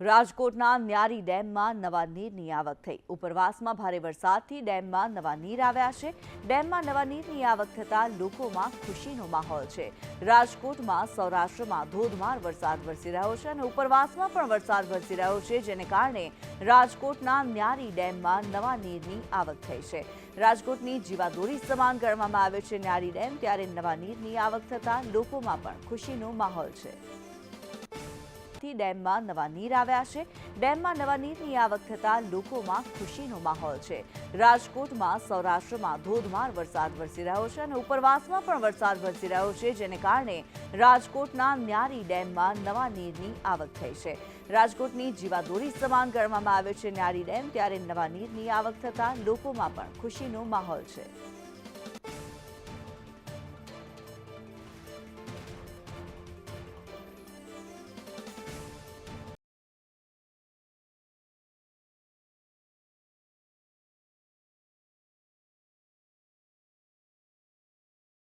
રાજકોટના ન્યારી ડેમમાં નવા નીરની આવક થઈ. ઉપરવાસમાં ભારે વરસાદથી ડેમમાં નવા નીર આવ્યા છે. ડેમમાં નવા નીરની આવક થતાં લોકોમાં ખુશીનો માહોલ છે. રાજકોટમાં સૌરાષ્ટ્રમાં ધોધમાર વરસાદ વરસી રહ્યો છે અને ઉપરવાસમાં પણ વરસાદ વરસી રહ્યો છે, જેને કારણે રાજકોટના ન્યારી ડેમમાં નવા નીરની આવક થઈ છે. રાજકોટની જીવાદોરી સમાન ગણવામાં આવે છે ન્યારી ડેમ, ત્યારે નવા નીરની આવક થતાં લોકોમાં પણ ખુશીનો માહોલ છે. થી ડેમમાં નવા નીર આવ્યા છે. ડેમમાં નવા નીરની આવક થતાં લોકોમાં ખુશીનો માહોલ છે. રાજકોટમાં સૌરાષ્ટ્રમાં ધોધમાર વરસાદ વરસી રહ્યો છે અને ઉપરવાસમાં પણ વરસાદ વરસી રહ્યો છે, જેને કારણે રાજકોટના ન્યારી ડેમમાં નવા નીરની આવક થઈ છે. રાજકોટની જીવાદોરી સમાન ગણવામાં આવે છે ન્યારી ડેમ, ત્યારે નવા નીરની આવક થતાં લોકોમાં પણ ખુશીનો માહોલ છે.